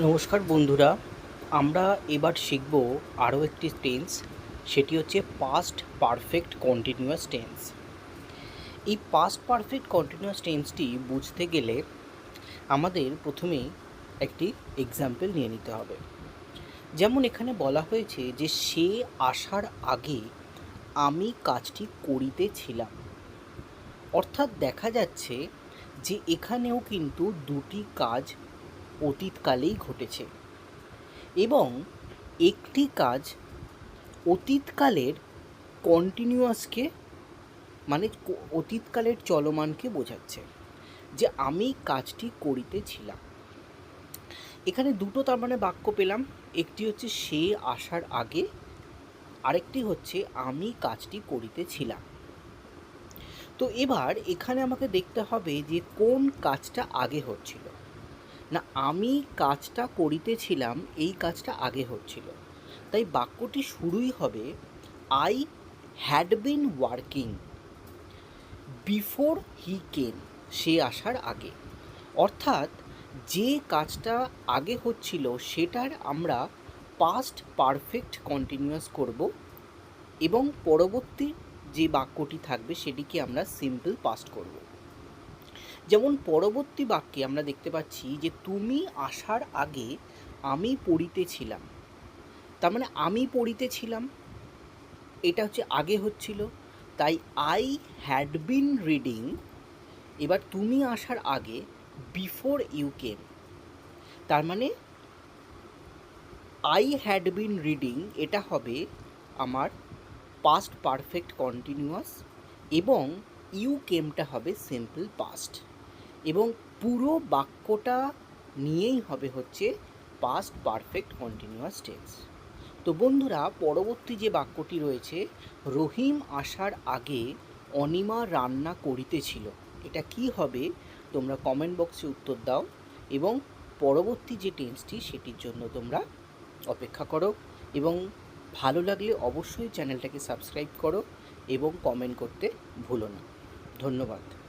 নমস্কার বন্ধুরা, আমরা এবার শিখব আরও একটি টেন্স সেটি হচ্ছে পাস্ট পারফেক্ট কন্টিনিউয়াস টেন্স এই পাস্ট পারফেক্ট কন্টিনিউয়াস টেন্সটি বুঝতে গেলে আমাদের প্রথমেই একটি এক্সাম্পল নিয়ে নিতে হবে। যেমন এখানে বলা হয়েছে যে, সে আসার আগে আমি কাজটি করিতেছিলাম। অর্থাৎ দেখা যাচ্ছে যে, এখানেও কিন্তু দুটি কাজ অতীতকালেই ঘটেছে। এবং একটি কাজ অতীতকালের কন্টিনিউয়াসকে মানে অতীতকালের চলমানকে বোঝাচ্ছে যে আমি কাজটি করিতেছিলাম। এখানে দুটো তার মানে বাক্য পেলাম। একটি হচ্ছে সে আসার আগে, আরেকটি হচ্ছে আমি কাজটি করিতেছিলাম। তো এবার এখানে আমাকে দেখতে হবে যে কোন কাজটা আগে হচ্ছিল। না, আমি কাজটা করিতেছিলাম, এই কাজটা আগে হচ্ছিল। তাই বাক্যটি শুরুই হবে I had been working before he came সে আসার আগে। অর্থাৎ, যে কাজটা আগে হচ্ছিল, সেটার আমরা পাস্ট পারফেক্ট কন্টিনিউয়াস করব এবং পরবর্তী যে বাক্যটি থাকবে, সেটিকে আমরা সিম্পল পাস্ট করব। যেমন পরবর্তী বাক্যে আমরা দেখতে পাচ্ছি যে, তুমি আসার আগে আমি পড়িতেছিলাম। তার মানে আমি পড়িতেছিলাম। এটা হচ্ছে আগে হচ্ছিল। তাই আই হ্যাড বিন রিডিং এবার, তুমি আসার আগে বিফোর ইউ কেম তার মানে আই হ্যাড বিন রিডিং এটা হবে আমার পাস্ট পারফেক্ট কন্টিনিউয়াস এবং ইউ কেমটা হবে সিম্পল পাস্ট এবং পুরো বাক্যটা নিয়েই হবে হচ্ছে পাস্ট পারফেক্ট কন্টিনিউয়াস টেন্স তো বন্ধুরা, পরবর্তী যে বাক্যটি রয়েছে, রহিম আসার আগে অনিমা রান্না করিতেছিল। এটা কি হবে? তোমরা কমেন্ট বক্সে উত্তর দাও এবং পরবর্তী যে টেন্সটি সেটির জন্য তোমরা অপেক্ষা করো এবং ভালো লাগলে অবশ্যই চ্যানেলটাকে সাবস্ক্রাইব করো এবং কমেন্ট করতে ভুলো না। ধন্যবাদ।